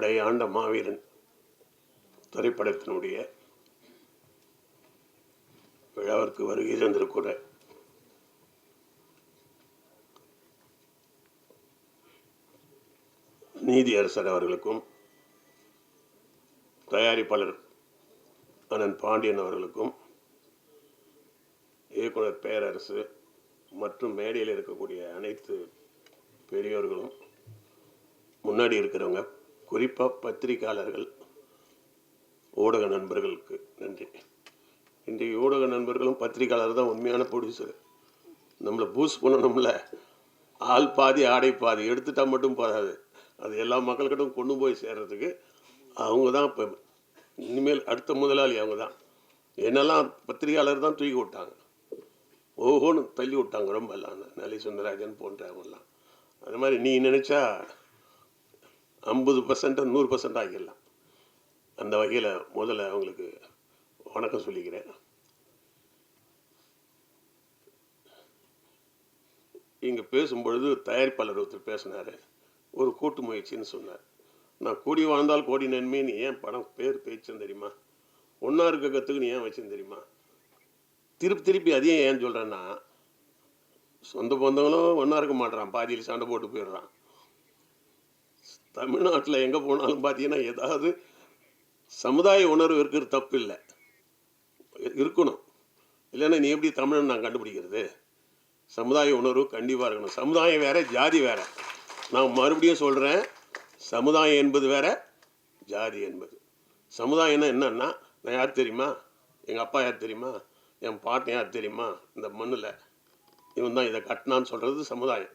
படை ஆண்ட மாவீரன் திரைப்படத்தினுடைய விழாவிற்கு வருகை நீதி நீதியரசர் அவர்களுக்கும் தயாரிப்பாளர் அண்ணன் பாண்டியன் அவர்களுக்கும் இயக்குனர் பேரரசு மற்றும் மேடையில் இருக்கக்கூடிய அனைத்து பெரியோர்களும் முன்னாடி இருக்கிறவங்க குறிப்பாக பத்திரிகையாளர்கள் ஊடக நண்பர்களுக்கு நன்றி. இன்றைக்கு ஊடக நண்பர்களும் பத்திரிகையாளர் தான் உண்மையான ப்ரொடியூசர் நம்மளை பூஸ்ட் பண்ணணும்ல. ஆள் பாதி ஆடை பாதி எடுத்துட்டா மட்டும் போதாது. அது எல்லா மக்கள்கிட்டும் கொண்டு போய் சேர்கிறதுக்கு அவங்க தான் இப்போ இனிமேல் அடுத்த முதலாளி அவங்க தான். என்னெல்லாம் பத்திரிகையாளர் தான் தூக்கி விட்டாங்க. ஓஹோன்னு தள்ளி விட்டாங்க ரொம்ப எல்லாம். நலி சுந்தரராஜன் போன்றவங்கலாம் அது மாதிரி நீ நினச்சா ஐம்பது பர்சன்ட்டு நூறு பர்சன்ட் ஆக்கிடலாம் அந்த வகையில் முதல்ல அவங்களுக்கு வணக்கம் சொல்லிக்கிறேன். இங்கே பேசும்பொழுது தயாரிப்பாளர் ஒருத்தர் பேசினார். ஒரு கூட்டு முயற்சின்னு சொன்னார். நான் கூடி வாழ்ந்தால் கோடி நன்மைன்னு ஏன் படம் பேர் பேச்சுன்னு தெரியுமா? ஒன்றா இருக்க கற்றுக்குன்னு ஏன் வச்சேன் தெரியுமா? திருப்பி திருப்பி அதையும் ஏன் சொல்கிறேன்னா சொந்த பந்தங்களும் ஒன்றா இருக்க மாட்டேறான் பாதியில் சண்டை போட்டு போயிடுறான். தமிழ்நாட்டில் எங்கே போனாலும் பார்த்தீங்கன்னா ஏதாவது சமுதாய உணர்வு இருக்கிறது தப்பு இல்லை இருக்கணும். இல்லைன்னா நீ எப்படி தமிழன் நான் கண்டுபிடிக்கிறது? சமுதாய உணர்வு கண்டிப்பாக இருக்கணும். சமுதாயம் வேறு ஜாதி வேற. நான் மறுபடியும் சொல்கிறேன் சமுதாயம் என்பது வேறு ஜாதி என்பது. சமுதாயம்னா என்னன்னா நான் யார் தெரியுமா? எங்கள் அப்பா யார் தெரியுமா? என் பாட்டன் யார் தெரியுமா? இந்த மண்ணில் இவன் தான் இதை கட்டினான்னு சொல்கிறது சமுதாயம்.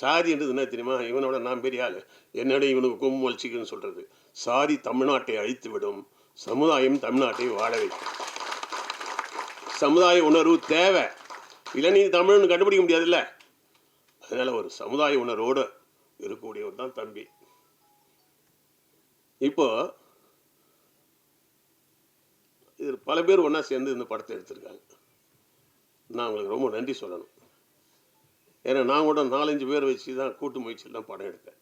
சாதின்றது என்ன தெரியுமா? இவனோட நான் பெரிய ஆள். என்னோட இவனுக்கு கும்பு வலிச்சிக்குன்னு சொல்கிறது சாதி தமிழ்நாட்டை அழித்து விடும் சமுதாயம் தமிழ்நாட்டை வாழ வைக்கும். சமுதாய உணர்வு தேவை. இல்லை நீ தமிழ்னு கண்டுபிடிக்க முடியாதுல்ல? அதனால ஒரு சமுதாய உணர்வோடு இருக்கக்கூடியவர் தான் தம்பி. இப்போ இது பல பேர் ஒன்றா சேர்ந்து இந்த படத்தை எடுத்திருக்காங்க. நான் உங்களுக்கு ரொம்ப நன்றி சொல்லணும். ஏன்னா நான் கூட நாலஞ்சு பேர் வச்சு தான் கூட்டு முயற்சியில் தான் படம் எடுத்தேன்.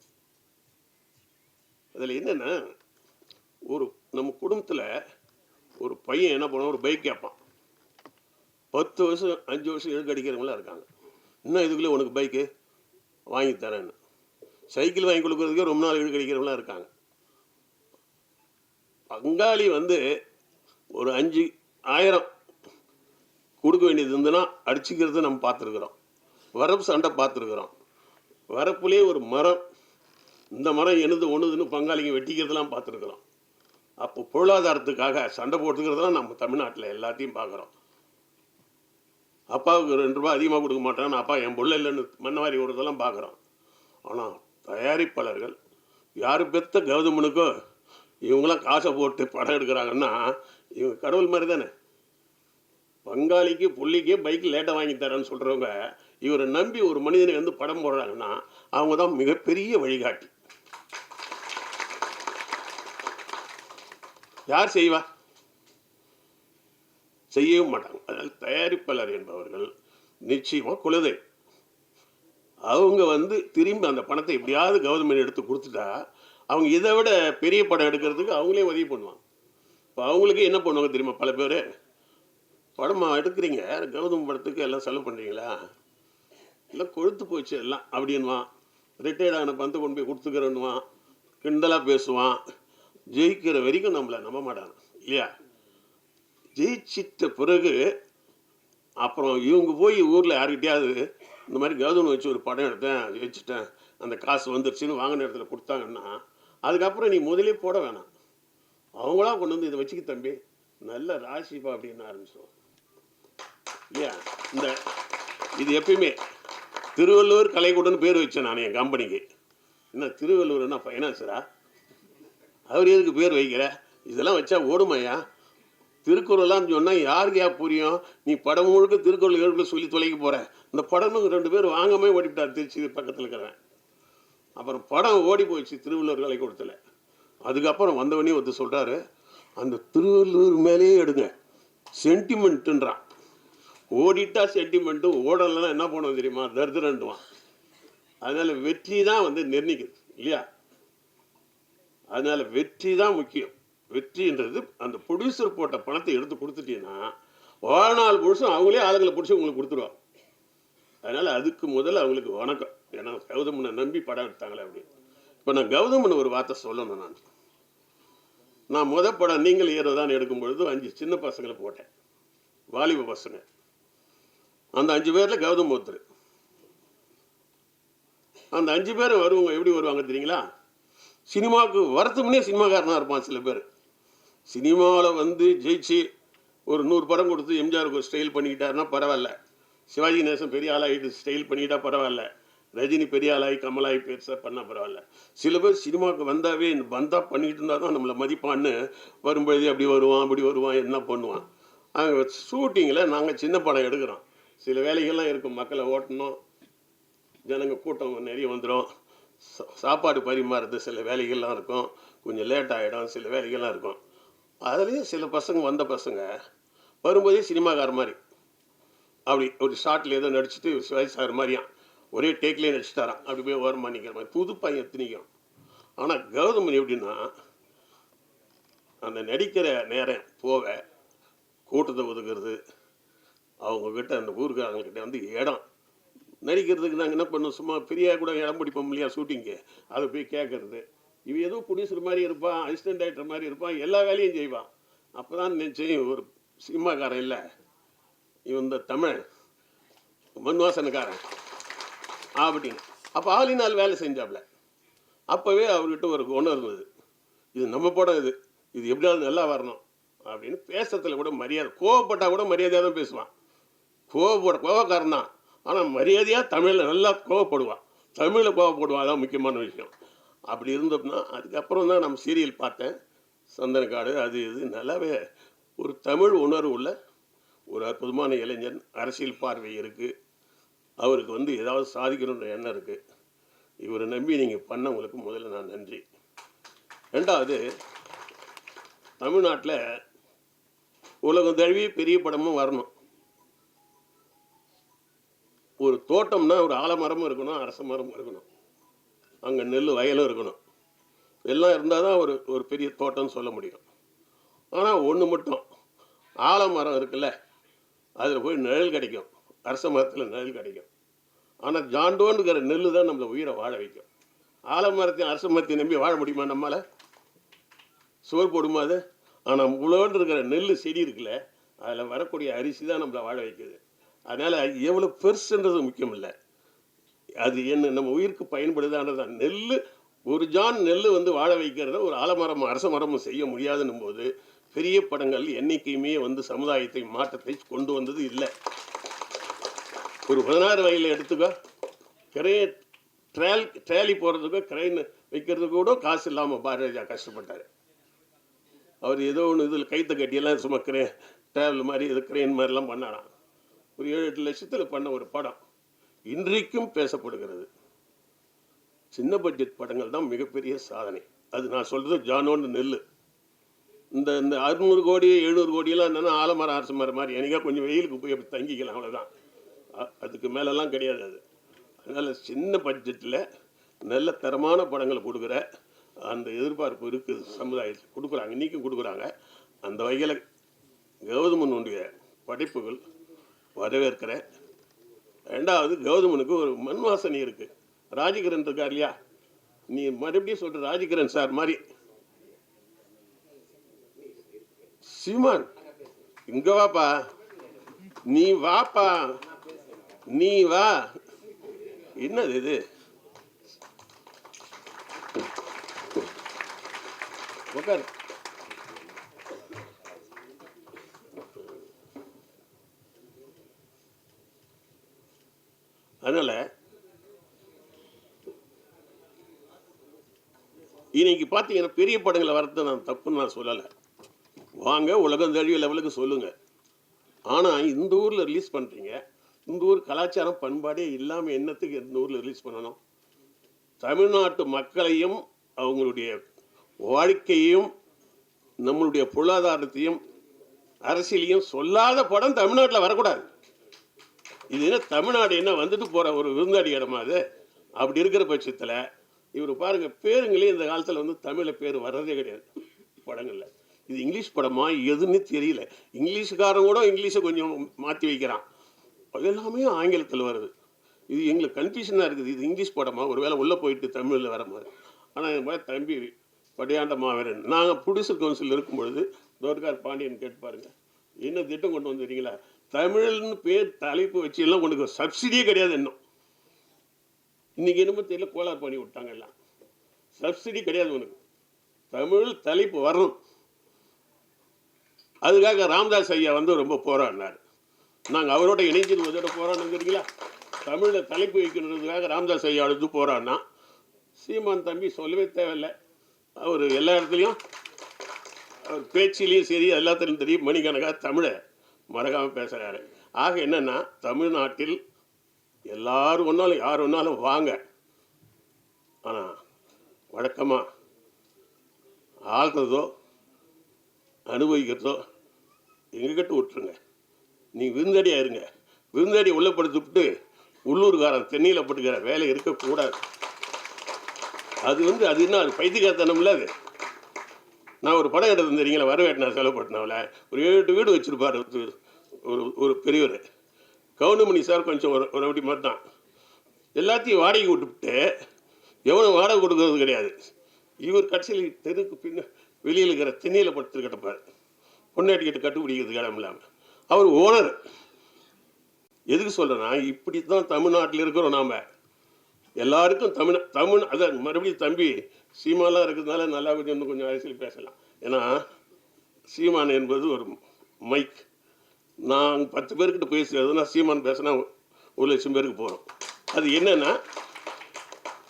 அதில் என்னென்னா ஒரு நம்ம குடும்பத்தில் ஒரு பையன் என்ன பண்ணுவான்? ஒரு பைக் கேட்பான். பத்து வருஷம் அஞ்சு வருஷம் இழுக்கு அடிக்கிறவங்களாம் இருக்காங்க. இன்னும் இதுக்குள்ளே உனக்கு பைக்கு வாங்கி தரேன்னு. சைக்கிள் வாங்கி கொடுக்குறதுக்கே ரொம்ப நாள் இழுக்கு அடிக்கிறவங்களாம் இருக்காங்க. பங்காளி வந்து ஒரு அஞ்சு ஆயிரம் கொடுக்க வேண்டியது இருந்ததுன்னா அடிச்சுக்கிறது நம்ம பார்த்துருக்குறோம். வரப்பு சண்டை பார்த்துருக்குறோம். வரப்புலேயே ஒரு மரம் இந்த மரம் எனது ஒன்றுதுன்னு பங்காளிங்க வெட்டிக்கிறதெல்லாம் பார்த்துருக்குறோம். அப்போ பொருளாதாரத்துக்காக சண்டை போட்டுக்கிறதெல்லாம் நம்ம தமிழ்நாட்டில் எல்லாத்தையும் பார்க்குறோம். அப்பாவுக்கு ரெண்டு ரூபாய் அதிகமாக கொடுக்க மாட்டான்னு அப்பா என் புள்ள இல்லைன்னு மன்னவாரி விடுறதெல்லாம் பார்க்குறோம். ஆனால் தயாரிப்பாளர்கள் யார் பெத்த கௌதமனுக்கோ இவங்களாம் காசை போட்டு படம் எடுக்கிறாங்கன்னா இவங்க கடவுள் மாதிரி தானே. பங்காளிக்கு புள்ளிக்கே பைக் லேட்டாக வாங்கி தரேன்னு சொல்கிறவங்க இவரை நம்பி ஒரு மனிதனை வந்து படம் போடுறாங்கன்னா அவங்க தான் மிகப்பெரிய வழிகாட்டி. யார் செய்வா? செய்யவும் மாட்டாங்க. அதனால் தயாரிப்பாளர் என்பவர்கள் நிச்சயமாக குலதெய்வம் அவங்க வந்து திரும்பி அந்த பணத்தை எப்படியாவது கவர்மெண்ட் எடுத்து கொடுத்துட்டா அவங்க இதை விட பெரிய படம் எடுக்கிறதுக்கு அவங்களே உதவி பண்ணுவாங்க. இப்போ அவங்களுக்கு என்ன பண்ணுவாங்க தெரியுமா? பல பேர் படமாக எடுக்கிறீங்க? கௌதம் படத்துக்கு எல்லாம் செலவு பண்ணுறீங்களா இல்லை கொழுத்து போச்சு எல்லாம். அப்படின்வான் ரிட்டையர்ட் ஆன பந்தை கொண்டு போய் கொடுத்துக்கிறேன்னுவான். கிண்டலாக பேசுவான். ஜெயிக்கிற வரைக்கும் நம்மளை நம்ப மாட்டாங்க இல்லையா? ஜெயிச்சிட்ட பிறகு அப்புறம் இவங்க போய் ஊரில் யாருக்கிட்டையாவது இந்த மாதிரி கௌதமன் வச்சு ஒரு படம் எடுத்தேன் ஜெயிச்சிட்டேன் அந்த காசு வந்துருச்சுன்னு வாங்கின இடத்துல கொடுத்தாங்கன்னா அதுக்கப்புறம் நீ முதலே போட வேணாம். அவங்களா கொண்டு வந்து இதை வச்சுக்க தம்பி. நல்ல ராசிப்பா அப்படின்னு ஆரம்பிச்சிடுவோம் இல்லையா? இந்த இது எப்பயுமே திருவள்ளுவர் கலைக்கூடன்னு பேர் வச்சேன் நான் என் கம்பெனிக்கு. என்ன திருவள்ளுவர் என்ன ஃபைனான்ஸரா அவர் எதுக்கு பேர் வைக்கிற இதெல்லாம் வச்சா ஓடுமையா திருக்குறள்லாம் சொன்னால் யாருக்கு யா புரியும்? நீ படம் முழுக்க திருக்குறள் எழுக்க சொல்லி தொலைக்க போகிற இந்த படம்னு ரெண்டு பேர் வாங்காமே ஓடிவிட்டார் திருச்சி பக்கத்தில் இருக்கிறேன் அப்புறம் படம் ஓடி போயிடுச்சு திருவள்ளுவர் கலைக்கூடத்தில். அதுக்கப்புறம் வந்தவனே ஒருத்தர் சொல்கிறாரு அந்த திருவள்ளூர் மேலேயே எடுங்க. சென்டிமெண்ட்டுன்றான் ஓடிட்டா சென்டிமெண்ட்டு ஓடலைன்னா என்ன பண்ணுவோம் தெரியுமா? தரித்திரன்ட்டுவான் அதனால் வெற்றி தான் வந்து நிர்ணயிக்குது இல்லையா? அதனால வெற்றி தான் முக்கியம். வெற்றின்றது அந்த ப்ரொடியூசர் போட்ட பணத்தை எடுத்து கொடுத்துட்டீங்கன்னா வாழ்நாள் புருஷன் அவங்களே ஆளுங்களை பிடிச்சி உங்களுக்கு கொடுத்துருவாங்க. அதனால் அதுக்கு முதல்ல அவங்களுக்கு வணக்கம். ஏன்னா கௌதமனை நம்பி படம் எடுத்தாங்களே அப்படின்னு. இப்போ நான் கௌதமன் ஒரு வார்த்தை சொல்லணும் நான். நான் முத படம் நீங்கள் ஹீரோ தான் எடுக்கும் பொழுது அஞ்சு சின்ன பசங்களை போட்டேன். வாலிப பசங்க. அந்த அஞ்சு பேரில் கௌதம் ஒருத்தர். அந்த அஞ்சு பேர் வருவாங்க எப்படி வருவாங்க தெரியுங்களா? சினிமாவுக்கு வரத்துமுன்னே சினிமாக்காரனாக இருப்பான் சில பேர். சினிமாவில் வந்து ஜெயிச்சு ஒரு நூறு படம் கொடுத்து எம்ஜிஆருக்கு ஒரு ஸ்டைல் பண்ணிக்கிட்டாருன்னா பரவாயில்ல. சிவாஜி நேசன் பெரிய ஆளாகிட்டு ஸ்டைல் பண்ணிக்கிட்டா பரவாயில்ல. ரஜினி பெரிய ஆளாகி கமலாகி பெருசாக பண்ணால் பரவாயில்ல. சில பேர் சினிமாவுக்கு வந்தாவே வந்தால் பண்ணிக்கிட்டு இருந்தால் தான் நம்மளை மதிப்பான்னு வரும்பொழுது அப்படி வருவான் அப்படி வருவான் என்ன பண்ணுவான். அங்கே ஷூட்டிங்கில் நாங்கள் சின்ன படம் எடுக்கிறோம். சில வேலைகள்லாம் இருக்கும். மக்களை ஓட்டணும். ஜனங்க கூட்டம் நிறைய வந்துடும் சாப்பாடு பரிமாறுறது சில வேலைகள்லாம் இருக்கும். கொஞ்சம் லேட் ஆகிடும் சில வேலைகள்லாம் இருக்கும். அதுலேயும் சில பசங்க வந்த பசங்க வரும்போதே சினிமாக்கார மாதிரி அப்படி ஒரு ஷார்ட்டில் ஏதோ நடிச்சுட்டு வயசாகிற சார் ஒரே டேக்லேயே நடிச்சுட்டாரான் அப்படி போய் ஓரமாக நிற்கிற மாதிரி புது பையன் எத்தனைக்கும் ஆனால் கௌதமன் எப்படின்னா அந்த நடிக்கிற நேரம் போக கூட்டத்தை ஒதுக்குறது அவங்கக்கிட்ட அந்த ஊருக்காரங்கக்கிட்ட வந்து இடம். நடிக்கிறதுக்கு நாங்கள் என்ன பண்ணோம் சும்மா ஃப்ரீயாக கூட இடம் பிடிப்போம் இல்லையா ஷூட்டிங்க்கு அதை போய் கேட்குறது இவன் ஏதோ ப்ரொடியூசர் மாதிரி இருப்பான் அசிஸ்டன்ட் டைரக்டர் மாதிரி இருப்பான் எல்லா வேலையும் செய்வான் அப்போ தான் நினச்சேன் ஒரு சினிமாக்காரன் இல்லை. இவன் இந்த தமிழ் மண்வாசனக்காரன். அப்படின்னு அப்போ ஆலி நாள் வேலை செஞ்சாப்ல. அப்போவே அவர்கிட்ட ஒரு குணம் இருந்தது. இது நம்ம படம் இது. இது எப்படியாவது நல்லா வரணும் அப்படின்னு பேசுறதுல கூட மரியாதை கோவப்பட்டால் கூட மரியாதையாக தான் பேசுவான். கோவப்பட கோபக்காரன் தான். ஆனால் மரியாதையாக தமிழில் நல்லா கோவப்படுவான் தமிழில் கோவப்படுவான் அதான் முக்கியமான விஷயம். அப்படி இருந்தோம்னா அதுக்கப்புறம் தான் நம்ம சீரியல் பார்த்தேன். சந்தனக்காடு அது இது நல்லாவே ஒரு தமிழ் உணர்வு உள்ள ஒரு அற்புதமான இளைஞன். அரசியல் பார்வை இருக்குது அவருக்கு வந்து ஏதாவது சாதிக்கணுன்ற எண்ணம் இருக்குது இவரை நம்பி நீங்கள் பண்ணவங்களுக்கு முதல்ல நான் நன்றி. ரெண்டாவது தமிழ்நாட்டில் உலகம் தழுவி பெரிய படமும் வரணும். ஒரு தோட்டம்னா ஒரு ஆலமரமும் இருக்கணும் அரச மரமும் இருக்கணும். அங்கே நெல் வயலும் இருக்கணும். எல்லாம் இருந்தால் தான் ஒரு ஒரு பெரிய தோட்டம்னு சொல்ல முடியும். ஆனால் ஒன்று மட்டும் ஆலமரம் இருக்குல்ல அதில் போய் நிழல் கிடைக்கும். அரச மரத்தில் நிழல் கிடைக்கும். ஆனால் ஜாண்டோன்னுங்கிற நெல் தான் நம்மளை உயிரை வாழ வைக்கும். ஆலமரத்தையும் அரச மரத்தையும் நம்பி வாழ முடியுமா நம்மளால் சோறு போடுமா அது? ஆனால் முளோன்னு இருக்கிற நெல் செடி இருக்குல்ல அதில் வரக்கூடிய அரிசி தான் நம்மளை வாழ வைக்குது. அதனால் எவ்வளோ பெருசுன்றது முக்கியம் இல்லை அது என்ன நம்ம உயிருக்கு பயன்படுதான்றது நெல் ஒரு ஜான் நெல் வந்து வாழ வைக்கிறத ஒரு ஆலமரம் அரச மரமும் செய்ய முடியாதுன்னும் போது பெரிய படங்கள் என்றைக்குமே வந்து சமுதாயத்தை மாற்றத்தை கொண்டு வந்தது இல்லை. ஒரு பதினாறு வயதில் எடுத்துக்கோ கிரைய ட்ரேல் ட்ராலி போகிறதுக்கோ கிரைன் வைக்கிறதுக்கு கூட காசு இல்லாமல் பாரதிராஜா கஷ்டப்பட்டார். அவர் ஏதோ ஒன்று இதில் கைத்தை கட்டியெல்லாம் சும்மா கிரே ட்ராவல் மாதிரி இது கிரெயின் மாதிரிலாம் பண்ணாராம். ஒரு ஏழு எட்டு லட்சத்தில் பண்ண ஒரு படம் இன்றைக்கும் பேசப்படுகிறது. சின்ன பட்ஜெட் படங்கள் தான் மிகப்பெரிய சாதனை. அது நான் சொல்கிறது ஜானோன்னு நெல் இந்த இந்த அறுநூறு கோடி எழுநூறு கோடியெல்லாம் என்னென்னா ஆலமரம் அரசு மரம் மாதிரி. எனக்கா கொஞ்சம் வெயிலுக்கு போய் அப்படி தங்கிக்கலாம் அவ்வளோதான் அதுக்கு மேலெல்லாம் கிடையாது அது. அதனால் சின்ன பட்ஜெட்டில் நல்ல தரமான படங்களை கொடுக்குற அந்த எதிர்பார்ப்பு இருக்குது. சமுதாயத்தில் கொடுக்குறாங்க இன்றைக்கும் கொடுக்குறாங்க. அந்த வகையில் கௌதமனுடைய படைப்புகள் வரவேற்கிறேன். ரெண்டாவது கௌதமனுக்கு ஒரு மண் வாசனை இருக்குது ராஜகிரண் இருக்கார் இல்லையா? நீ மறுபடியும் சொல்கிற ராஜகிரண் சார் மாதிரி. சீமான் இங்க வாப்பா. நீ வாப்பா. நீ வா. என்னது இது? உட்காரு அதனால இன்னைக்கு பார்த்தீங்கன்னா பெரிய படங்களை வரது நான் தப்புன்னு நான் சொல்லலை. வாங்க உலகம் தழுவிய லெவலுக்கு சொல்லுங்கள் ஆனால் இந்த ஊரில் ரிலீஸ் பண்ணுறீங்க இந்த ஊர் கலாச்சாரம் பண்பாடே இல்லாமல் என்னத்துக்கு இந்த ஊரில் ரிலீஸ் பண்ணணும்? தமிழ்நாட்டு மக்களையும் அவங்களுடைய வாழ்க்கையையும் நம்மளுடைய பொருளாதாரத்தையும் அரசியலையும் சொல்லாத படம் தமிழ்நாட்டில் வரக்கூடாது. இது என்ன தமிழ்நாடு என்ன வந்துட்டு போகிற ஒரு விருந்தாடி இடமா அது? அப்படி இருக்கிற பட்சத்தில் இவர் பாருங்க பேருங்களே இந்த காலத்தில் வந்து தமிழில் பேர் வர்றதே கிடையாது. படங்களில். இது இங்கிலீஷ் படமா எதுன்னு தெரியல. இங்கிலீஷுக்காரன் கூட இங்கிலீஷை கொஞ்சம் மாற்றி வைக்கிறான். அது எல்லாமே ஆங்கிலத்தில் வருது. இது எங்களுக்கு கன்ஃபியூஷனாக இருக்குது. இது இங்கிலீஷ் படமா? ஒருவேளை உள்ளே போயிட்டு தமிழில் வர மாதிரி. ஆனால் என் மாதிரி தம்பி படையாண்ட மாவீரன். நாங்கள் புடிசர் கவுன்சில் இருக்கும் பொழுது தோர்கார் பாண்டியன் கேட்டு பாருங்கள் என்ன திட்டம் கொண்டு வந்துருக்கீங்களா தமிழ்னு பேர் தலைப்பு வச்சு எல்லாம் கொண்டு சப்சிடியே கிடையாது இன்னும். இன்றைக்கி என்னமோ தெரியல கோளாறு பண்ணி விட்டாங்க எல்லாம். சப்சிடி கிடையாது உனக்கு. தமிழ் தலைப்பு வரணும். அதுக்காக ராமதாஸ் ஐயா வந்து ரொம்ப போராடினார். நாங்கள் அவரோட இணைஞ்சு அதோட போராடணுங்கிறீங்களா தமிழில் தலைப்பு வைக்கணுன்றதுக்காக ராமதாஸ் ஐயா எடுத்து போராடினா சீமான் தம்பி சொல்லவே தேவையில்லை. அவர் எல்லா இடத்துலையும் அவர் பேச்சிலையும் சரி எல்லாத்துலையும் தெரியும் மணிக்கணக்காக தமிழை மறக்காமல் பேசுகிறாரு ஆக என்னென்னா தமிழ்நாட்டில் எல்லாரும் ஒன்றாலும் யார் ஒன்றாலும் வாங்க. ஆனால் வழக்கமாக ஆள்றதோ அனுபவிக்கிறதோ எங்ககிட்ட விட்டுருங்க. நீங்கள் விருந்தடியாக இருங்க. விருந்தடி உள்ள விட்டு உள்ளூர்காரன் தென்னையில் பட்டுக்கிற வேலை இருக்கக்கூடாது. அது வந்து அது என்ன அது பைத்தியக்காரத்தனம்ல அது. நான் ஒரு படம் எடுத்து தெரியுங்களா? செலவு பட்டினாவில் ஒரு ஏழு வீடு வச்சுருப்பார் ஒரு ஒரு பெரியவர். கவுண்டமணி சார் கொஞ்சம் ஒரு ஒரு அப்படி மாதிரி தான் எல்லாத்தையும் வாடகை விட்டுவிட்டு எவனும் வாடகை கொடுக்கறது கிடையாது. இவர் கட்சியில் தெருக்கு பின்ன வெளியில் இருக்கிற திண்ணையில் படுத்து கிடப்பார். பொண்ணாட்டிக்கிட்ட கட்டுப்பிடிக்கிறது இடம் இல்லாமல் அவர் ஓனர். எதுக்கு சொல்கிறேன்னா இப்படி தான் தமிழ்நாட்டில் இருக்கிறோம் நாம். எல்லாருக்கும் தமிழ் தமிழ் அதான் மறுபடியும் தம்பி சீமாலாம் இருக்கிறதுனால நல்லா கொஞ்சம் இன்னும் கொஞ்சம் அரசியல் பேசலாம். ஏன்னா சீமான் என்பது ஒரு மைக். நான் பத்து பேர்கிட்ட பேசுறதுனா சீமான் பேசினா ஒரு லட்சம் பேருக்கு போகிறோம் அது என்னன்னா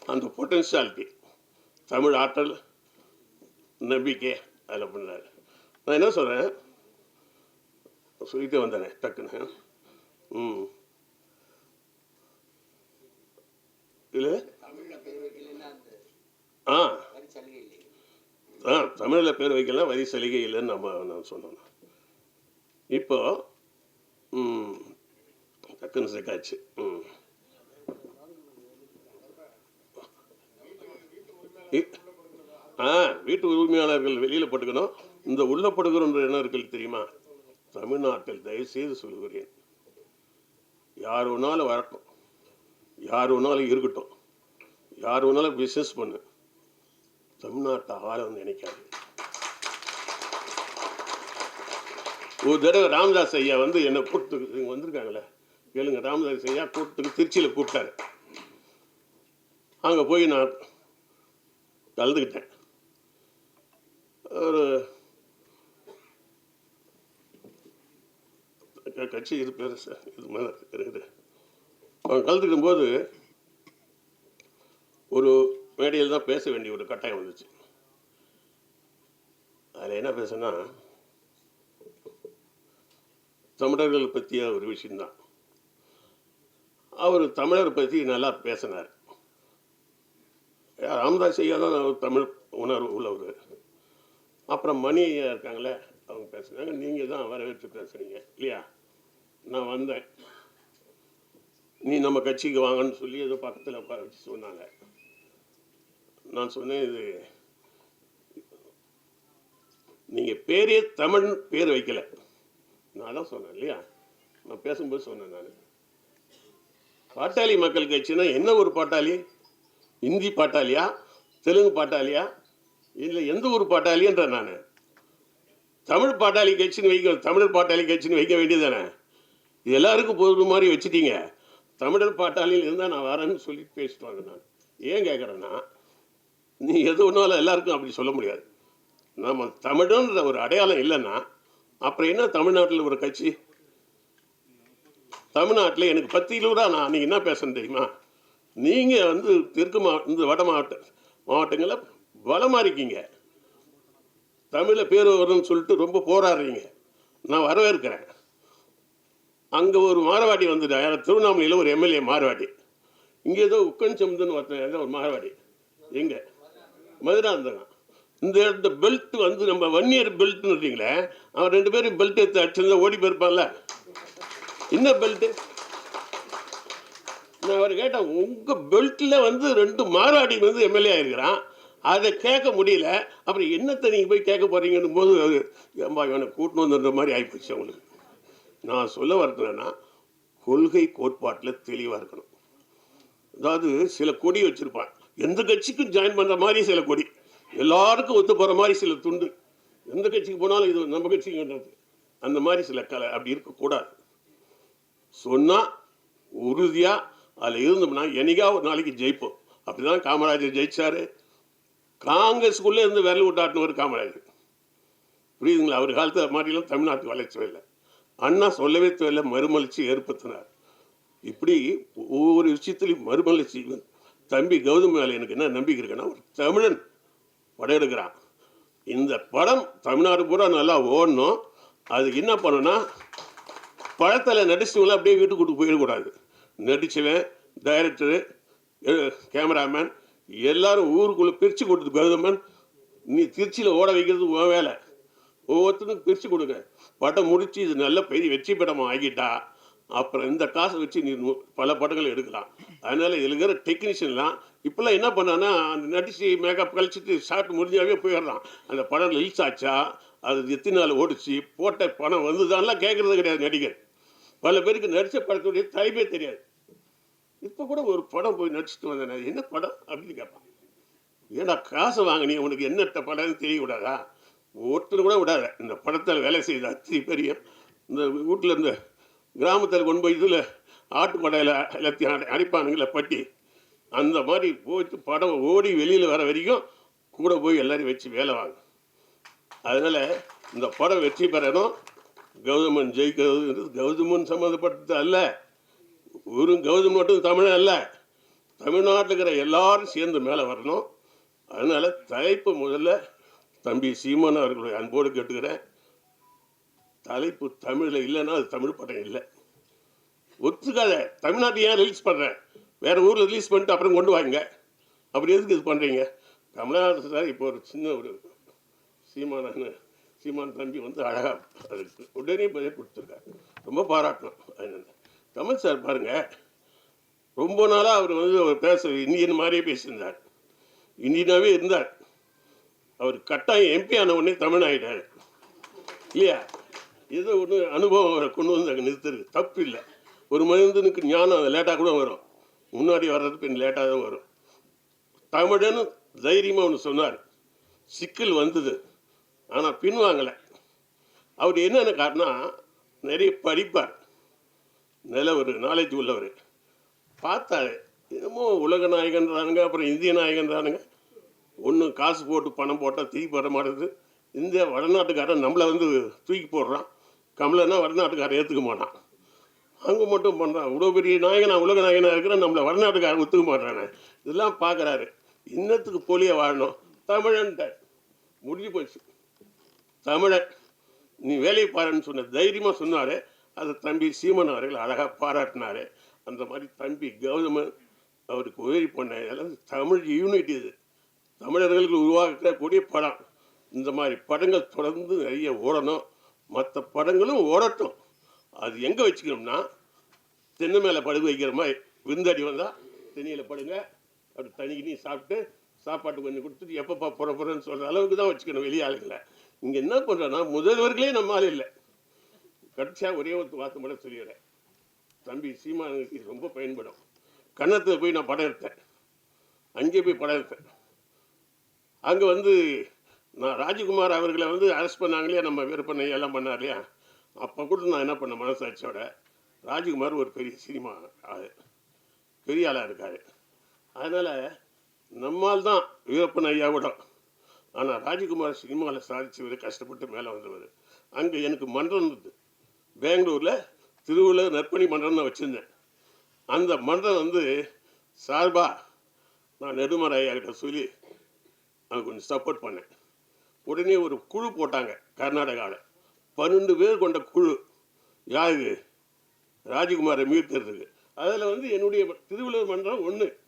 அந்த பொட்டன்ஷியாலிட்டி தமிழ் ஆற்றல் நம்பிக்கை அதில் பண்ணார். நான் என்ன சொல்கிறேன் சொல்லிட்டே வந்தேனே டக்குன்னு. ம். இல்லை? ஆ. ஆ தமிழில் பேர் வைக்கலாம் வரி சலுகை இல்லைன்னு நம்ம நான் சொன்னோம். இப்போ ம், டக்குன்னு செக்காச்சு ம் ஆ வீட்டு உரிமையாளர்கள் வெளியில் பட்டுக்கணும். இந்த உள்ள படுகிறோன்ற என்ன இருக்கு தெரியுமா? தமிழ்நாட்டில் தயவுசெய்து சொல்கிறேன் யார் வேணாலும் வரட்டும். யார் வேணாலும் இருக்கட்டும். யார் வேணாலும் பிஸ்னஸ் பண்ணு. தமிழ்நாட்டை ஆள நினைக்காது ஒரு தடவை ராமதாஸ் ஐயா வந்து என்னை கூப்பிட்டு இங்கே வந்திருக்காங்களே கேளுங்க ராமதாஸ் ஐயா கூப்பிட்டு திருச்சியில் கூப்பிட்டாரு. அங்கே போய் நான் கலந்துக்கிட்டேன் ஒரு கட்சி இது பேர் சார் இது மாதிரி இருக்குது அவங்க கலந்துக்கும் போது ஒரு மேடையில் தான் பேச வேண்டிய ஒரு கட்டாயம் வந்துச்சு. அதில் என்ன பேசுனா தமிழர்கள் பற்றிய ஒரு விஷயந்தான் அவர் தமிழர் பற்றி நல்லா பேசினார். ராமதாஸ் ஐயா தான் அவர் தமிழ் உணர்வு உள்ளவர். அப்புறம் மணி ஐயா இருக்காங்களே அவங்க பேசுனாங்க நீங்கள் தான் வரவேற்று பேசுகிறீங்க இல்லையா? நான் வந்தேன். நீ நம்ம கட்சிக்கு வாங்கன்னு சொல்லி ஏதோ பக்கத்தில் உட்கார வச்சு சொன்னாங்க. நான் சொன்னேன் இது நீங்கள் பேரே தமிழ் பேர் வைக்கல. நான் தான் சொன்னேன் இல்லையா? நான் பேசும்போது சொன்னேன் நான். பாட்டாளி மக்கள் கட்சினா என்ன ஒரு பாட்டாளி? இந்தி பாட்டாளியா? தெலுங்கு பாட்டாளியா? இல்லை எந்த ஒரு பாட்டாளின்ற நான். தமிழ் பாட்டாளி கட்சின்னு வைக்க தமிழர் பாட்டாளி கட்சின்னு வைக்க வேண்டியதானே இது எல்லாருக்கும் பொது மாதிரி வச்சுட்டீங்க. தமிழர் பாட்டாளியில் இருந்தால் நான் வரேன்னு சொல்லி பேசிட்டு வாங்க நான். ஏன் கேட்குறேன்னா நீ எது ஒன்றாலும் எல்லாருக்கும் அப்படி சொல்ல முடியாது. நம்ம தமிழன்ற ஒரு அடையாளம் இல்லைன்னா அப்புறம் என்ன தமிழ்நாட்டில் ஒரு கட்சி? தமிழ்நாட்டில் எனக்கு பத்தியிலூரா நான் நீங்கள் என்ன பேசணும் தெரியுமா? நீங்கள் வந்து தெற்கு மாவட்ட இந்த வட மாவட்ட மாவட்டங்களில் பலமாக இருக்கீங்க. தமிழை பேர் வரும்னு சொல்லிட்டு ரொம்ப போராடுறீங்க. நான் வரவேற்கிறேன். அங்கே ஒரு மாரவாடி வந்துட்டு யார் திருவண்ணாமலையில் ஒரு எம்எல்ஏ மாரவாடி. இங்கே ஏதோ உக்கஞ்சம்துன்னு ஒருத்தன் ஏதோ ஒரு மாரவாடி. எங்கே? மதுராந்தகம். இந்த இந்த பெல்ட் வந்து நம்ம வன்னியர் பெல்ட்னு இருக்கீங்களே அவன் ரெண்டு பேரும் பெல்ட் எடுத்து அடிச்சிருந்தா ஓடி போயிருப்பான்ல என்ன பெல்ட்டு நான் அவர் கேட்டேன் உங்கள் பெல்ட்டில் வந்து ரெண்டு மாராடி வந்து எம்எல்ஏ ஆயிருக்கிறான். அதை கேட்க முடியல. அப்புறம் என்னத்தை நீங்கள் போய் கேட்க போகிறீங்கன்னு போது அது ஏம்பா இவனை கூட்டின்னு வந்துன்ற மாதிரி ஆகிப்போச்சு அவங்களுக்கு நான் சொல்ல வரதுன்னா கொள்கை கோட்பாட்டில் தெளிவாக இருக்கணும். அதாவது சில கொடி வச்சுருப்பான். எந்த கட்சிக்கும் ஜாயின் பண்ணுற மாதிரி சில கொடி. எல்லாருக்கும் ஒத்து போகிற மாதிரி சில துண்டு. எந்த கட்சிக்கு போனாலும் இது நம்ம கட்சிங்கன்றது அந்த மாதிரி சில கலை அப்படி இருக்கக்கூடாது. சொன்னால் உறுதியாக அதில் இருந்தோம்னா என்னைக்கா ஒரு நாளைக்கு ஜெயிப்போம். அப்படிதான் காமராஜர் ஜெயிச்சாரு. காங்கிரஸுக்குள்ளே இருந்து விரல் விட்டாட்டினவர் காமராஜர். புரியுதுங்களா? அவர் காலத்தில் மாதிரிலாம் தமிழ்நாட்டு வளர்ச்சவே இல்லை. அண்ணா சொல்லவே தேவையில்லை மறுமலர்ச்சி ஏற்படுத்தினார். இப்படி ஒவ்வொரு விஷயத்துலையும் மறுமலர்ச்சி. தம்பி கௌதம் மேலே எனக்கு என்ன நம்பிக்கை இருக்குன்னா ஒரு தமிழன் படம் எடுக்கிறான் இந்த படம் தமிழ்நாடு பூரா நல்லா ஓடணும். அதுக்கு என்ன பண்ணணும்னா படத்தில் நடிச்சவங்கள அப்படியே வீட்டுக்கு கூட்டு போயிடக்கூடாது நடிச்சவன் டைரக்டரு கேமராமேன் எல்லாரும் ஊருக்குள்ளே பிரித்து கொடுத்து கௌதமன் நீ திருச்சியில் ஓட வைக்கிறது உன் வேலை. ஒவ்வொருத்தருக்கும் பிரித்து கொடுங்க. படம் முடித்து இது நல்ல பெரிய வெற்றி படமாக ஆகிட்டா அப்புறம் இந்த காசை வச்சு நீ பல படங்கள் எடுக்கலாம். அதனால் இதில் இருக்கிற டெக்னீஷியன்லாம் இப்போல்லாம் என்ன பண்ணான்னா அந்த நடிச்சு மேக்கப் கழிச்சிட்டு சாப்பிட்டு முடிஞ்சாவே போயிடுறான். அந்த படம் ரிலீஸ் ஆச்சா? அது எத்தனை நாள் ஓடிச்சு? போட்ட பணம் வந்துதான்லாம் கேட்குறது கிடையாது நடிகர். பல பேருக்கு நடித்த படத்துடைய தலைமையே தெரியாது. இப்போ கூட ஒரு படம் போய் நடிச்சுட்டு வந்தேன். என்ன படம் அப்படின்னு கேட்பான். ஏன்னா காசு வாங்கினீ உனக்கு என்னட்ட படம்னு தெரியக்கூடாதா? ஒருத்தர் கூட விடாத. இந்த படத்தில் வேலை செய்த அத்தி பெரிய இந்த வீட்டில் இந்த கிராமத்தில் கொண்டு போய் இதில் ஆட்டு படையில் எல்லாத்தையும் அடை- பட்டி. அந்த மாதிரி போயிட்டு படம் ஓடி வெளியில் வர வரைக்கும் கூட போய் எல்லாரையும் வச்சு வேலை வாங்க. அதனால் இந்த படம் வெற்றி பெறணும் கௌதமன் ஜெயிக்கிறது கௌதமன் சம்மந்தப்பட்டது அல்ல. வெறும் கௌதம் மட்டும் தமிழன் அல்ல. தமிழ்நாட்டில் இருக்கிற எல்லாரும் சேர்ந்து மேலே வரணும். அதனால் தலைப்பு முதல்ல தம்பி சீமான் அவர்களுடைய அன்போடு கேட்டுக்கிறேன். தலைப்பு தமிழில் இல்லைன்னா அது தமிழ் படம் இல்லை. ஒத்துக்காத தமிழ்நாட்டை ஏன் ரிலீஸ் பண்ணுறேன் வேறு ஊரில் ரிலீஸ் பண்ணிட்டு அப்புறம் கொண்டு வாங்க. அப்படி எதுக்கு இது பண்ணுறீங்க கமலஹாசன் சார் இப்போ ஒரு சின்ன ஒரு சீமானான சீமான் தம்பி வந்து அழகாக அதுக்கு உடனே பதில் கொடுத்துருக்காரு. ரொம்ப பாராட்டணும். அதனால கமல் சார் பாருங்கள் ரொம்ப நாளாக அவர் வந்து அவர் பேச இந்தியன் மாதிரியே பேசியிருந்தார். இந்தியனாகவே இருந்தார். அவர் கட்டாயம் எம்பி ஆன உடனே தமிழ் ஆகிட்டார் இல்லையா? இது ஒன்று அனுபவம் அவரை கொண்டு வந்து அங்கே நிறுத்துறது. தப்பு இல்லை. ஒரு மனிதனுக்கு ஞானம் அது லேட்டாக கூட வரும். முன்னாடி வர்றது பின் லேட்டாக தான் வரும். தமிழன்னு தைரியமாக ஒன்று சொன்னார். சிக்கல் வந்தது. ஆனால் பின்வாங்கலை அவர் என்னென்ன காரணம் நிறைய படிப்பார். நிலவர் ஒரு நாலேஜ் உள்ளவர். பார்த்தாரு. என்னமோ உலக நாயகன்றானுங்க அப்புறம் இந்திய நாயகன்றானுங்க. ஒன்றும் காசு போட்டு பணம் போட்டால் திருப்பி வர மாட்டேது இந்தியா வடநாட்டுக்காரன் நம்மளை வந்து தூக்கி போடுறான். கமலைன்னா வடநாட்டுக்காரன் ஏற்றுக்க மாட்டான். அங்கே மட்டும் பண்ணுறான் இவ்வளோ பெரிய நாயகனா உலக நாயகனாக இருக்கிறான் நம்மளை வடநாட்டுக்காரன் ஒத்துக்க மாட்டானே இதெல்லாம் பார்க்குறாரு இன்னத்துக்கு போலியாக வாழணும். தமிழன்ட்ட. முடிஞ்சு போச்சு. தமிழன் நீ வேலையை பாருன்னு சொன்ன தைரியமாக சொன்னார். அதை தம்பி சீமன் அவர்கள் அழகாக பாராட்டினார். அந்த மாதிரி தம்பி கௌதமன் அவருக்கு உதவி பண்ண இதெல்லாம் தமிழ் யூனிட் இது. தமிழர்களுக்கு உருவாக்கக்கூடிய படம். இந்த மாதிரி படங்கள் தொடர்ந்து நிறைய ஓடணும். மற்ற படங்களும் ஓடட்டும். அது எங்கே வச்சுக்கணும்னா தென்னை மேலே படுக்க வைக்கிற மாதிரி விருந்தாடி வந்தால் தென்னையில் படுங்க அப்படி தனி கிணி சாப்பிட்டு சாப்பாட்டு கொஞ்சம் கொடுத்துட்டு எப்பப்பா புற போறேன்னு சொல்கிற அளவுக்கு தான் வச்சுக்கணும் வெளியே ஆளுங்களை இங்கே என்ன பண்ணுறோன்னா முதல்வர்களே நம்ம ஆள் இல்லை. கடைசியாக ஒரே ஒரு வார்த்தை மட்டும் சொல்லிடுறேன். தம்பி சீமானுக்கு இது ரொம்ப பயன்படும். கன்னத்தில் போய் நான் படம் எடுத்தேன். அங்கே போய் படம் எடுத்தேன். அங்கே வந்து நான் ராஜகுமார் அவர்களை வந்து அரெஸ்ட் பண்ணாங்களே நம்ம விற்பனை எல்லாம் பண்ணார் இல்லையா? அப்போ கூட நான் என்ன பண்ணேன் மனசாட்சியோட ராஜ்குமார் ஒரு பெரிய சினிமா ஆள். பெரிய ஆளாக இருக்கார். அதனால் நம்மால் தான் வீரப்பன் ஐயா கூட. ஆனால் ராஜ்குமார் சினிமாவில் சாதிச்சவர் கஷ்டப்பட்டு மேலே வந்தவர். அங்கே எனக்கு மன்றம் இருந்தது. பெங்களூரில் திருவள்ளுவர் நற்பணி மன்றம்னு வச்சுருந்தேன். அந்த மன்றம் வந்து சார்பா நான் நெடுமறை ஐயா கிட்ட சொல்லி நான் கொஞ்சம் சப்போர்ட் பண்ணேன். உடனே ஒரு குழு போட்டாங்க கர்நாடகாவில் பன்னெண்டு பேர் கொண்ட குழு. யாரு ராஜகுமாரை மீட்கிறதுக்கு. அதில் வந்து என்னுடைய திருவள்ளுவர் மன்றம் ஒன்று.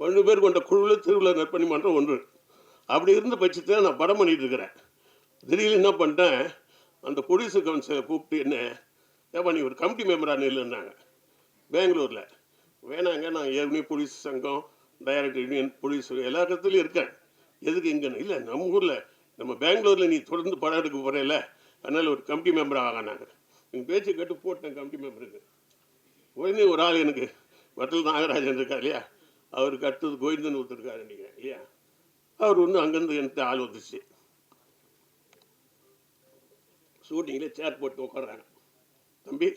பன்னெண்டு பேர் கொண்ட குழுவில் திருவள்ளுவர் நற்பணி மன்றம் ஒன்று. அப்படி இருந்த பட்சத்தில் நான் படம் பண்ணிட்டு இருக்கிறேன். திடீர்னு என்ன பண்ணிட்டேன்? அந்த ப்ரொடியூசர் கவுன்சிலை கூப்பிட்டு என்ன ஏப்பா நீ ஒரு கமிட்டி மெம்பராக இல்லைன்னாங்க பெங்களூரில். வேணாங்க நான் ஏற்கனவே போலீஸ் சங்கம் டைரக்டர் யூனியன் போலீஸ் எல்லா இடத்துலையும் இருக்கேன். எதுக்கு இங்கே இல்லை நம்ம ஊரில். நம்ம பெங்களூரில் நீ தொடர்ந்து படம் எடுக்க போகிறேல்ல அதனால் ஒரு கமிட்டி மெம்பர் ஆகினாங்க. எங்கள் பேச்சு கேட்டு போட்டேன் கமிட்டி மெம்பருக்கு உடனே ஒரு ஆள் எனக்கு வட்டல் நாகராஜன் இருக்கார் இல்லையா? அவருக்கு அடுத்தது கோவிந்தன் ஒருத்தருக்காரு நீங்கள் இல்லையா? அவர் வந்து அங்கேருந்து எனக்கு ஆள் வந்துச்சு. ஷூட்டிங்கில் சேர் போட்டு உட்காடுறாங்க தம்பி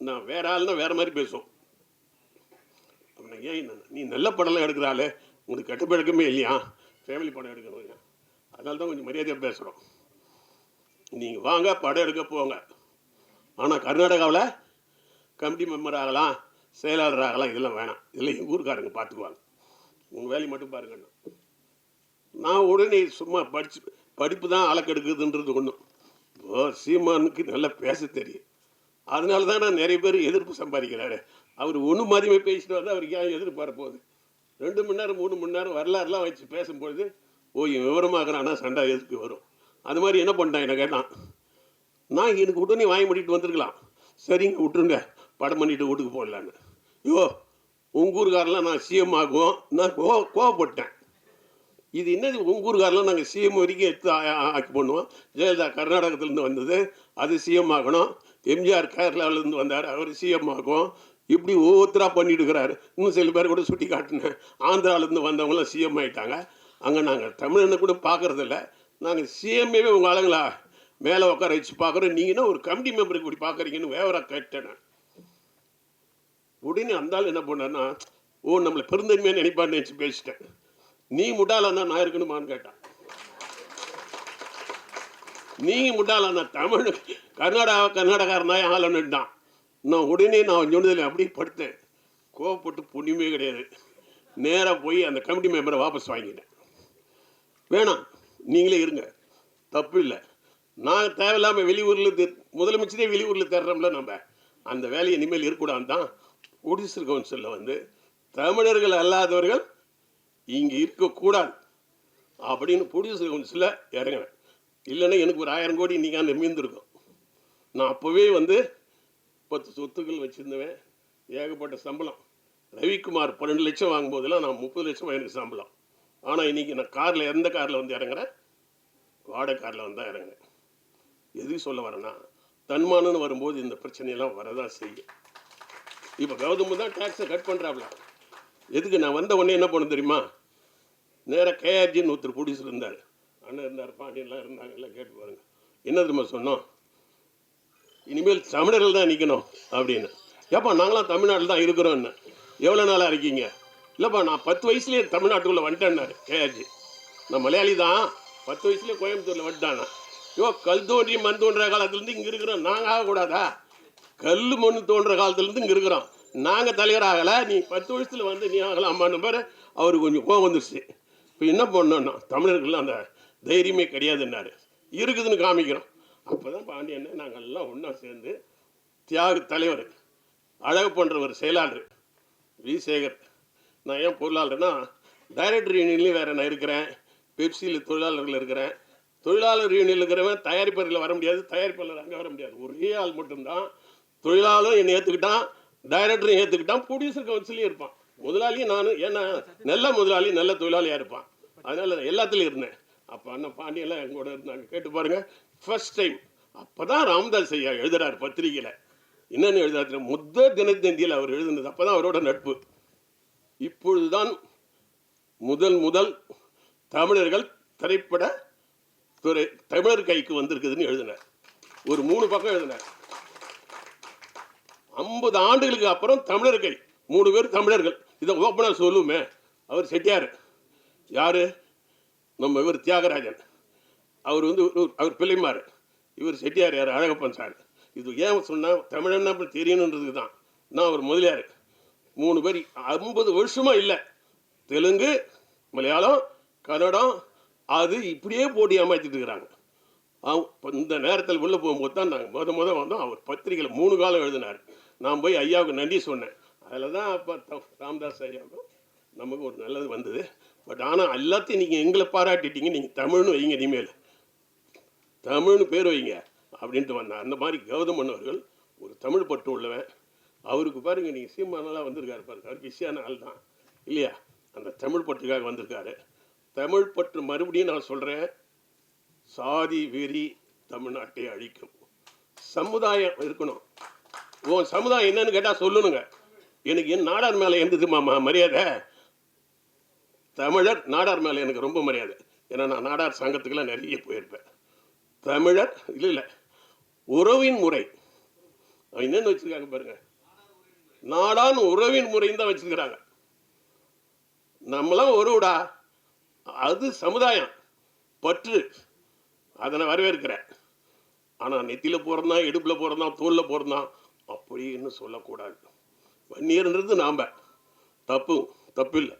நான் வேற ஆள்னா வேற மாதிரி பேசுவோம். அப்படின்னா ஏன் என்ன நீ நல்ல படம்லாம் எடுக்கிற ஆளு? உனக்கு கெட்ட பழக்கமே இல்லையா? ஃபேமிலி படம் எடுக்கணும் இல்லையா அதனால தான் கொஞ்சம் மரியாதையாக பேசுகிறோம் நீங்கள் வாங்க படம் எடுக்க போங்க. ஆனால் கர்நாடகாவில் கமிட்டி மெம்பர் ஆகலாம் செயலாளர் ஆகலாம் இதெல்லாம் வேணாம். இதெல்லாம் எங்கள் ஊருக்காரங்க பார்த்துக்குவாங்க உங்கள் வேலையை மட்டும் பாருங்கண்ணா நான் உடனே சும்மா படிச்சு படிப்பு தான் அளக்கெடுக்குதுன்றது ஒன்றும் ஓ சீமானுக்கு நல்லா பேச தெரியும். அதனால தான் நான் நிறைய பேர் எதிர்ப்பு சம்பாதிக்கிறாரு. அவர் ஒன்று மாதிரியுமே பேசிட்டு வந்தால் அவருக்கு ஏன் எதிர்ப்பு வரப்போகுது? ரெண்டு மணி நேரம் மூணு மணி நேரம் வரலாறுலாம் வச்சு பேசும்பொழுது ஓ இவன் சண்டை எதுக்கு வரும்? அது மாதிரி என்ன பண்ணிட்டான் என்ன கேட்டான். நான் எனக்கு உடனே வாங்கி பண்ணிட்டு வந்திருக்கலாம். சரிங்க விட்டுருங்க. படம் பண்ணிட்டு வீட்டுக்கு போடலான்னு யோ உங்கள் ஊருக்காரெலாம் நான் சிஎம் ஆகுவோம் நான் கோ கோவப்பட்டேன். இது என்னது? உங்கள் ஊருக்காரெலாம் நாங்கள் சிஎம் வரைக்கும் எடுத்து ஆக்கி பண்ணுவோம். ஜெயலலிதா கர்நாடகத்துலேருந்து வந்தது. அது சிஎம் ஆகணும். எம்ஜிஆர் கேரளாவிலேருந்து வந்தார். அவர் சிஎம் ஆகும். இப்படி ஒவ்வொருத்தராக பண்ணிட்டு இருக்கிறாரு இன்னும் சில பேர் கூட சுட்டி காட்டினேன் ஆந்திராவிலேருந்து வந்தவங்களாம் சிஎம் ஆயிட்டாங்க. அங்கே நாங்கள் தமிழனை கூட பார்க்கறதில்ல. நாங்கள் சிஎம்ஏவே உங்கள் ஆளுங்களா? மேலே உட்கார வச்சு பார்க்குறோம். நீங்கன்னா ஒரு கமிட்டி மெம்பருக்கு இப்படி பார்க்குறீங்கன்னு வேவராக கேட்டேன் உடனே அந்த ஆள் என்ன பண்ணேன்னா ஓ நம்மளை பெருந்தன்மையாக நினைப்பான்னு நினச்சி பேசிட்டேன். நீ முட்டாளானா நான் இருக்கணுமான்னு கேட்டான். நீங்க முட்டாளானா தமிழ் கர்நாடகா கர்நாடகாரன் தான் நான் உடனே நான் சொன்னதில் அப்படியே படுத்தேன். கோவப்பட்டு புண்ணியமே கிடையாது. நேராக போய் அந்த கமிட்டி மெம்பரை வாபஸ் வாங்கிட்டேன். வேணாம். நீங்களே இருங்க. தப்பு இல்லை. நான் தேவையில்லாமல் வெளியூரில் தெ- முதலமைச்சரே வெளியூரில் தேடுறோம்ல நம்ம. அந்த வேலையை இனிமேல் இருக்கக்கூடாது தான் குடிசர் கவுன்சிலில் வந்து தமிழர்கள் அல்லாதவர்கள் இங்கே இருக்கக்கூடாது அப்படின்னு ப்ரொடியூசர் கவுன்சிலில் இறங்கினேன். இல்லைன்னா எனக்கு ஒரு ஆயிரம் கோடி இன்றைக்கி அந்த மீந்திருக்கும் நான் அப்போவே வந்து பத்து சொத்துக்கள் வச்சுருந்தவன் ஏகப்பட்ட சம்பளம். ரவிக்குமார் பன்னெண்டு லட்சம் வாங்கும்போதெல்லாம் நான் முப்பது லட்சம் எனக்கு சம்பளம். ஆனால் இன்றைக்கி நான் காரில் எந்த காரில் வந்து இறங்குறேன்? வாடகை காரில் வந்து தான் இறங்குறேன். எதுக்கு சொல்ல வரேன்னா தன்மானம்னு வரும்போது இந்த பிரச்சனையெல்லாம் வரதான் செய்யும். இப்போ கௌதம் தான் டேக்ஸை கட் பண்ணுறாப்ல எதுக்கு நான் வந்த உடனே என்ன பண்ண தெரியுமா? நேராக கேஆர்ஜின்னு ஒருத்தர் போலீஸ் இருந்தார். அண்ணன் இருந்தார் பாண்டியெல்லாம் இருந்தாங்க எல்லாம் கேட்டு பாருங்க. என்ன தெரியுமா சொன்னோம்? இனிமேல் தமிழர்கள் தான் நிற்கணும் அப்படின்னு. ஏப்பா நாங்களாம் தமிழ்நாட்டில் தான் இருக்கிறோம்னு. எவ்வளோ நாளாக இருக்கீங்க? இல்லைப்பா நான் பத்து வயசுலேயே தமிழ்நாட்டுக்குள்ளே வந்துட்டேன்னாரு கேஆர்ஜி. நான் மலையாளி தான் பத்து வயசுலேயே கோயம்புத்தூரில் வந்துட்டானா. ஐயோ கல் தோன்றி மண் தோன்ற காலத்துலேருந்து இங்கே இருக்கிறோம். நாங்கள் ஆகக்கூடாதா? கல் மண் தோன்ற காலத்துலேருந்து இங்கே இருக்கிறோம். நாங்கள் தலைவர் ஆகலை. நீ பத்து வயசில் வந்து நீ ஆகலாமான்னு பாரு. அவருக்கு கொஞ்சம் கோவம் வந்துருச்சு. இப்போ என்ன பண்ணோன்னா தமிழர்கள்லாம் அந்த தைரியமே கிடையாதுன்னாரு. இருக்குதுன்னு காமிக்கிறோம். அப்போ தான் பாண்டியன் நாங்கள் எல்லாம் ஒன்றா சேர்ந்து தியாக தலைவர் அழகு பண்ணுறவர் செயலாளர் வி சேகர். நான் ஏன் பொருளாளர்னா டைரக்டர் யூனியன்லேயும் வேறு நான் இருக்கிறேன். பெப்சியில் தொழிலாளர்கள் இருக்கிறேன். தொழிலாளர் யூனியனில் இருக்கிறவன் தயாரிப்பாளர்கள் வர முடியாது தயாரிப்பாளர் அங்கே வர முடியாது. ஒரே ஆள் மட்டும்தான். தொழிலாளரும் என்னை ஏற்றுக்கிட்டான் டைரக்டரும் ஏற்றுக்கிட்டான் ப்ரொடியூசர் கவுன்சிலையும் இருப்பான். முதலாளியும் நான் ஏன்னா நல்ல முதலாளி நல்ல தொழிலாளியாக இருப்பான். அதனால் நான் எல்லாத்துலேயும் இருந்தேன். அப்போ அண்ணன் பாண்டியெல்லாம் எங்கூட இருந்தாங்க. கேட்டு பாருங்கள் ஃபர்ஸ்ட் டைம் அப்போ தான் ராம்தாஸ் ஐயா எழுதுறாரு பத்திரிகையில். என்னென்னு எழுதுறாரு முத்த தினத்தந்தியில் அவர் எழுதுனது. அப்போ தான் அவரோட நட்பு. இப்பொழுதுதான் முதல் முதல் தமிழர்கள் திரைப்பட துறை தமிழர் கைக்கு வந்திருக்குதுன்னு எழுதினார். ஒரு மூணு பக்கம் எழுதினார். ஐம்பது ஆண்டுகளுக்கு அப்புறம் தமிழர் கை மூணு பேர் தமிழர்கள். இதை ஓப்பனாக சொல்லுமே. அவர் செட்டியார். யாரு? நம்ம இவர் தியாகராஜன். அவர் வந்து அவர் பிள்ளைமார். இவர் செட்டியார் யார்? அழகப்பன் சார். இது ஏன் சொன்னால் தமிழன்னா அப்படி தெரியணுன்றது தான். நான் அவர் முதலியார். மூணு பேர் ஐம்பது வருஷமா இல்லை. தெலுங்கு மலையாளம் கன்னடம் அது இப்படியே போட்டி அமைச்சிட்டு இருக்கிறாங்க. இந்த நேரத்தில் உள்ளே போகும்போது தான் நாங்கள் முத முத வந்தோம். அவர் பத்திரிகையில் மூணு காலம் எழுதினார். நான் போய் ஐயாவுக்கு நன்றி சொன்னேன். அதில் தான் அப்போ ராம்தாஸ் ஐயாவுக்கும் நமக்கு ஒரு நல்லது வந்தது. பட் ஆனால் எல்லாத்தையும் நீங்கள் எங்களை பாராட்டிட்டீங்க. நீங்கள் தமிழ்னு வைங்க இனிமேல். தமிழ்னு பேர் வைங்க. அப்படின்ட்டு வந்தேன் அந்த மாதிரி கௌதமன் அவர்கள் ஒரு தமிழ் பற்று உள்ளவன். அவருக்கு பாருங்க நீங்கள் சீமானெல்லாம் வந்திருக்காரு பாருங்க. அவர் பிஸியான ஆள் தான். இல்லையா? அந்த தமிழ் பற்றுக்காக வந்திருக்காரு. தமிழ் பற்று மறுபடியும் நான் சொல்கிறேன் சாதி வெறி தமிழ்நாட்டை அழிக்கும். சமுதாயம் இருக்கணும். உன் சமுதாயம் என்னன்னு கேட்டால் சொல்லணுங்க எனக்கு என் நாடார் மேலே எந்தது மாமா மரியாதை. தமிழர் நாடார் மேலே எனக்கு ரொம்ப மரியாதை. ஏன்னா நான் நாடார் சங்கத்துக்கெல்லாம் நிறைய போயிருப்பேன். தமிழர் இல்லை இல்லை உறவின் முறை. அவன் என்னென்னு வச்சுருக்காங்க பாருங்கள் நாடான் உறவின் முறையும் தான் வச்சிருக்கிறாங்க. நம்மளாம் ஒருவடா அது சமுதாயம் பற்று அதனை நான் வரவேற்கிறேன் ஆனால் நெத்தியில் பிறந்தான் இடுப்பில் பிறந்தான் தோலில் பிறந்தான் அப்படின்னு சொல்லக்கூடாது. வன்னியர்ன்றது நாம். தப்பு தப்பு இல்லை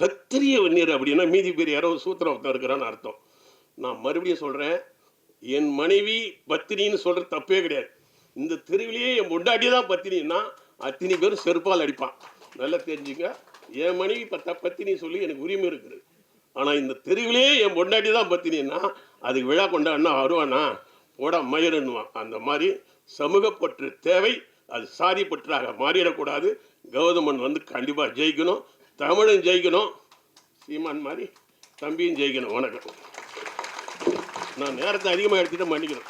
சத்திரிய வன்னியர் அப்படின்னா மீதி பேர் யாரோ சூத்திரம் இருக்கிறான்னு அர்த்தம். நான் மறுபடியும் சொல்கிறேன் என் மனைவி பத்தினின்னு சொல்கிற தப்பே கிடையாது. இந்த தெருவிலேயே என் பொண்டாட்டி தான் பத்தினின்னா அத்தனை பேரும் செருப்பால் அடிப்பான். நல்லா தெரிஞ்சுங்க என் மனைவி பத்த பத்தினி சொல்லி எனக்கு உரிமை இருக்குது. ஆனால் இந்த தெருவிலேயே என் பொண்டாட்டி தான் பத்தினின்னா அதுக்கு விழா கொண்டாடினா வருவானா? போட மயிருன்னுவான் அந்த மாதிரி சமூகப்பற்று தேவை. அது சாதி பற்றாக மாறிடக்கூடாது. கௌதமன் வந்து கண்டிப்பாக ஜெயிக்கணும். தமிழும் ஜெயிக்கணும். சீமான் மாதிரி தம்பியும் ஜெயிக்கணும் வணக்கம். நான் நேரத்தை அதிகமாக எடுத்துகிட்டு மன்னிக்கிறேன்